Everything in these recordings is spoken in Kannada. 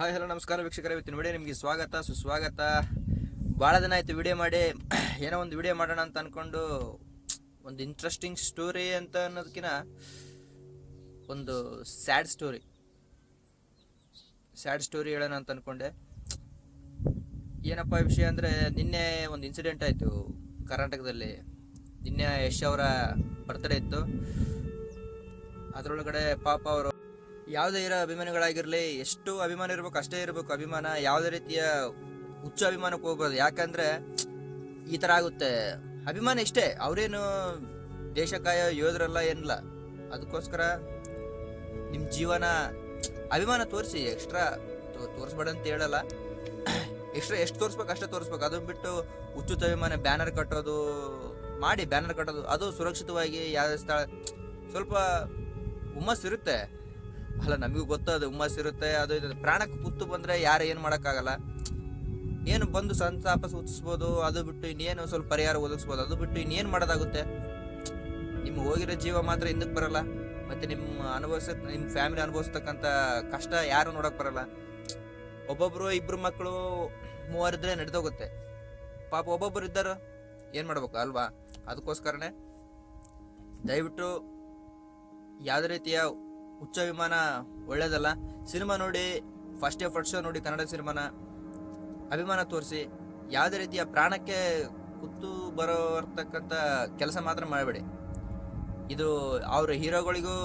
ಹಾಯ್, ಹಲೋ, ನಮಸ್ಕಾರ ವೀಕ್ಷಕರ. ಇವತ್ತಿನ ವಿಡಿಯೋ ನಿಮಗೆ ಸ್ವಾಗತ, ಸುಸ್ವಾಗತ. ಭಾಳ ದಿನ ಆಯಿತು ವಿಡಿಯೋ ಮಾಡಿ. ಏನೋ ಒಂದು ವಿಡಿಯೋ ಮಾಡೋಣ ಅಂತ ಅಂದ್ಕೊಂಡು ಒಂದು ಇಂಟ್ರೆಸ್ಟಿಂಗ್ ಸ್ಟೋರಿ ಅಂತ ಅನ್ನೋದಕ್ಕಿಂತ ಒಂದು ಸ್ಯಾಡ್ ಸ್ಟೋರಿ ಸ್ಯಾಡ್ ಸ್ಟೋರಿ ಹೇಳೋಣ ಅಂತ ಅಂದ್ಕೊಂಡೆ ಏನಪ್ಪ ವಿಷಯ ಅಂದರೆ, ನಿನ್ನೆ ಒಂದು ಇನ್ಸಿಡೆಂಟ್ ಆಯಿತು ಕರ್ನಾಟಕದಲ್ಲಿ. ನಿನ್ನೆ ಯಶ್ ಅವರ ಬರ್ತ್ಡೇ ಇತ್ತು. ಅದರೊಳಗಡೆ ಪಾಪ ಅವರು ಯಾವುದೇ ಇರೋ ಅಭಿಮಾನಿಗಳಾಗಿರಲಿ, ಎಷ್ಟು ಅಭಿಮಾನ ಇರಬೇಕು ಅಷ್ಟೇ ಇರಬೇಕು. ಅಭಿಮಾನ ಯಾವುದೇ ರೀತಿಯ ಹುಚ್ಚು ಅಭಿಮಾನಕ್ಕೆ ಹೋಗ್ಬೋದು ಯಾಕಂದ್ರೆ ಈ ಥರ ಆಗುತ್ತೆ. ಅಭಿಮಾನ ಇಷ್ಟೇ. ಅವರೇನು ದೇಶಕಾಯ ಯೋಧರಲ್ಲ ಏನಿಲ್ಲ. ಅದಕ್ಕೋಸ್ಕರ ನಿಮ್ಮ ಜೀವನ ಅಭಿಮಾನ ತೋರಿಸಿ, ಎಕ್ಸ್ಟ್ರಾ ತೋರಿಸ್ಬೇಡ ಅಂತ ಹೇಳಲ್ಲ. ಎಕ್ಸ್ಟ್ರಾ ಎಷ್ಟು ತೋರಿಸ್ಬೇಕು ಅಷ್ಟೇ ತೋರಿಸ್ಬೇಕು. ಅದನ್ನ ಬಿಟ್ಟು ಹುಚ್ಚುಚ್ಚು ಅಭಿಮಾನ ಬ್ಯಾನರ್ ಕಟ್ಟೋದು ಮಾಡಿ, ಬ್ಯಾನರ್ ಕಟ್ಟೋದು, ಅದು ಸುರಕ್ಷಿತವಾಗಿ ಯಾವ ಸ್ಥಳ ಸ್ವಲ್ಪ ಹುಮ್ಮಸ್ ಇರುತ್ತೆ. ಅಲ್ಲ, ನಮಗೂ ಗೊತ್ತದು ಹುಮ್ಮಸ್ ಇರುತ್ತೆ, ಅದು ಇದು. ಪ್ರಾಣಕ್ಕೆ ಕುತ್ತು ಬಂದರೆ ಯಾರು ಏನು ಮಾಡೋಕ್ಕಾಗಲ್ಲ. ಏನು ಬಂದು ಸಂತಾಪ ಸೂಚಿಸ್ಬೋದು ಅದು ಬಿಟ್ಟು ಇನ್ನೇನು ಸ್ವಲ್ಪ ಪರಿಹಾರ ಒದಗಿಸ್ಬೋದು, ಅದು ಬಿಟ್ಟು ಇನ್ನೇನು ಮಾಡೋದಾಗುತ್ತೆ? ನಿಮ್ಮ ಹೋಗಿರೋ ಜೀವ ಮಾತ್ರ ಹಿಂದಕ್ಕೆ ಬರಲ್ಲ. ಮತ್ತೆ ನಿಮ್ಮ ಅನುಭವಿಸ, ನಿಮ್ಮ ಫ್ಯಾಮಿಲಿ ಅನುಭವಿಸ್ತಕ್ಕಂಥ ಕಷ್ಟ ಯಾರು ನೋಡೋಕೆ ಬರಲ್ಲ. ಒಬ್ಬೊಬ್ಬರು ಇಬ್ಬರು ಮಕ್ಕಳು ಮೂವರಿದ್ರೆ ನಡೆದೋಗುತ್ತೆ. ಪಾಪ ಒಬ್ಬೊಬ್ಬರು ಇದ್ದಾರೋ, ಏನು ಮಾಡ್ಬೇಕು, ಅಲ್ವಾ? ಅದಕ್ಕೋಸ್ಕರನೇ ದಯವಿಟ್ಟು ಯಾವುದೇ ರೀತಿಯ ಹುಚ್ಚ ವಿಮಾನ ಒಳ್ಳೇದಲ್ಲ. ಸಿನಿಮಾ ನೋಡಿ ಫಸ್ಟ್ ಡೇ ಫಸ್ಟ್ ಶೋ ನೋಡಿ ಕನ್ನಡ ಸಿನಿಮಾನ ಅಭಿಮಾನ ತೋರಿಸಿ, ಯಾವುದೇ ರೀತಿಯ ಪ್ರಾಣಕ್ಕೆ ಕುತ್ತು ಬರೋರ್ತಕ್ಕಂಥ ಕೆಲಸ ಮಾತ್ರ ಮಾಡಬೇಡಿ. ಇದು ಅವ್ರ ಹೀರೋಗಳಿಗೂ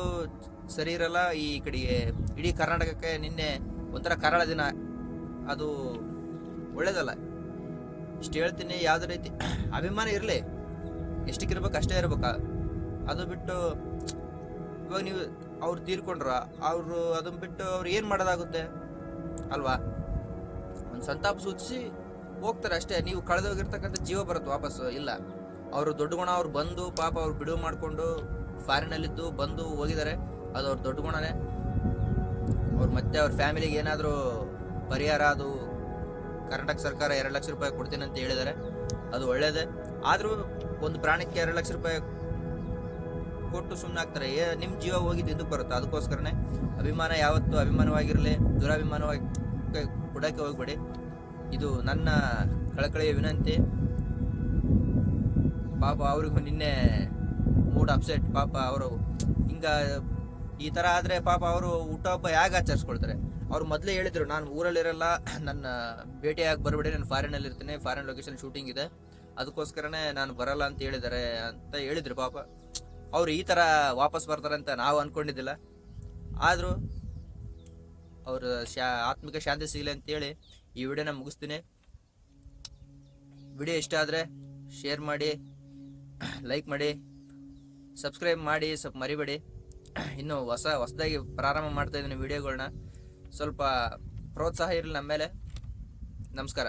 ಸರಿ ಇರಲ್ಲ. ಈ ಕಡೆಗೆ ಇಡೀ ಕರ್ನಾಟಕಕ್ಕೆ ನಿನ್ನೆ ಒಂಥರ ಕರಾಳ ದಿನ. ಅದು ಒಳ್ಳೇದಲ್ಲ. ಇಷ್ಟು ಹೇಳ್ತೀನಿ, ಯಾವುದೇ ರೀತಿ ಅಭಿಮಾನ ಇರಲಿ. ಎಷ್ಟಕ್ಕಿರ್ಬೇಕು ಅಷ್ಟೇ ಇರ್ಬೇಕಾ. ಅದು ಬಿಟ್ಟು ಇವಾಗ ನೀವು ಅವ್ರು ತೀರ್ಕೊಂಡ್ರ, ಅವರು ಅದನ್ನ ಬಿಟ್ಟು ಅವ್ರು ಏನು ಮಾಡೋದಾಗುತ್ತೆ? ಅಲ್ವಾ? ಒಂದು ಸಂತಾಪ ಸೂಚಿಸಿ ಹೋಗ್ತಾರೆ ಅಷ್ಟೇ. ನೀವು ಕಳೆದೋಗಿರ್ತಕ್ಕಂಥ ಜೀವ ಬರುತ್ತೆ ವಾಪಸ್ಸು, ಇಲ್ಲ. ಅವರು ದೊಡ್ಡ ಗುಣ ಅವ್ರು ಬಂದು ಪಾಪ ಅವ್ರು ಬಿಡುವು ಮಾಡಿಕೊಂಡು ಫಾರಿನಲ್ಲಿದ್ದು ಬಂದು ಹೋಗಿದ್ದಾರೆ. ಅದು ಅವ್ರ ದೊಡ್ಡ ಗುಣನೇ. ಅವ್ರು ಮತ್ತೆ ಅವ್ರ ಫ್ಯಾಮಿಲಿಗೆ ಏನಾದರೂ ಪರಿಹಾರ, ಅದು ಕರ್ನಾಟಕ ಸರ್ಕಾರ ಎರಡು ಲಕ್ಷ ರೂಪಾಯಿ ಕೊಡ್ತೀನಿ ಅಂತ ಹೇಳಿದ್ದಾರೆ. ಅದು ಒಳ್ಳೇದೇ. ಆದರೂ ಒಂದು ಪ್ರಾಣಕ್ಕೆ ಎರಡು ಲಕ್ಷ ರೂಪಾಯಿ ಕೊಟ್ಟು ಸುಮ್ಮನೆ ಆಗ್ತಾರೆ ಏ ನಿಮ್ಮ ಜೀವ ಹೋಗಿದ್ದು ಇದಕ್ಕೆ ಬರುತ್ತೆ? ಅದಕ್ಕೋಸ್ಕರನೇ ಅಭಿಮಾನ ಯಾವತ್ತು ಅಭಿಮಾನವಾಗಿರಲಿ, ದುರಭಿಮಾನವಾಗಿ ಕೊಡೋಕ್ಕೆ ಹೋಗ್ಬೇಡಿ. ಇದು ನನ್ನ ಕಳಕಳಿಯ ವಿನಂತಿ. ಪಾಪ ಅವ್ರಿಗೂ ನಿನ್ನೆ ಮೂಡ್ ಅಪ್ಸೆಟ್. ಪಾಪ ಅವರು ಹಿಂಗ ಈ ಥರ ಆದರೆ ಪಾಪ ಅವರು ಹುಟ್ಟುಹಬ್ಬ ಹೇಗೆ ಆಚರಿಸ್ಕೊಳ್ತಾರೆ? ಅವ್ರು ಮೊದಲೇ ಹೇಳಿದ್ರು, ನಾನು ಊರಲ್ಲಿರಲ್ಲ, ನನ್ನ ಭೇಟಿಯಾಗಿ ಬರಬೇಡಿ, ನಾನು ಫಾರಿನಲ್ಲಿ ಇರ್ತೀನಿ, ಫಾರಿನ್ ಲೊಕೇಶನ್ ಶೂಟಿಂಗ್ ಇದೆ. ಅದಕ್ಕೋಸ್ಕರನೇ ನಾನು ಬರಲ್ಲ ಅಂತ ಹೇಳಿದ್ದಾರೆ ಅಂತ ಹೇಳಿದ್ರು ಪಾಪ. ಅವ್ರು ಈ ಥರ ವಾಪಸ್ ಬರ್ತಾರೆ ಅಂತ ನಾವು ಅಂದ್ಕೊಂಡಿದ್ದಿಲ್ಲ ಆದರೂ ಅವ್ರ ಶಾ, ಆತ್ಮಿಕ ಶಾಂತಿ ಸಿಗಲಿ ಅಂತೇಳಿ ಈ ವಿಡಿಯೋನ ಮುಗಿಸ್ತೀನಿ. ವಿಡಿಯೋ ಇಷ್ಟ ಆದರೆ ಶೇರ್ ಮಾಡಿ, ಲೈಕ್ ಮಾಡಿ, ಸಬ್ಸ್ಕ್ರೈಬ್ ಮಾಡಿ, ಸ್ವಲ್ಪ ಮರಿಬೇಡಿ. ಇನ್ನು ಹೊಸ, ಹೊಸದಾಗಿ ಪ್ರಾರಂಭ ಮಾಡ್ತಾ ಇದ್ದೀನಿ ವಿಡಿಯೋಗಳನ್ನ ಸ್ವಲ್ಪ ಪ್ರೋತ್ಸಾಹ ಇರಲಿ ನಮ್ಮ ಮೇಲೆ. ನಮಸ್ಕಾರ.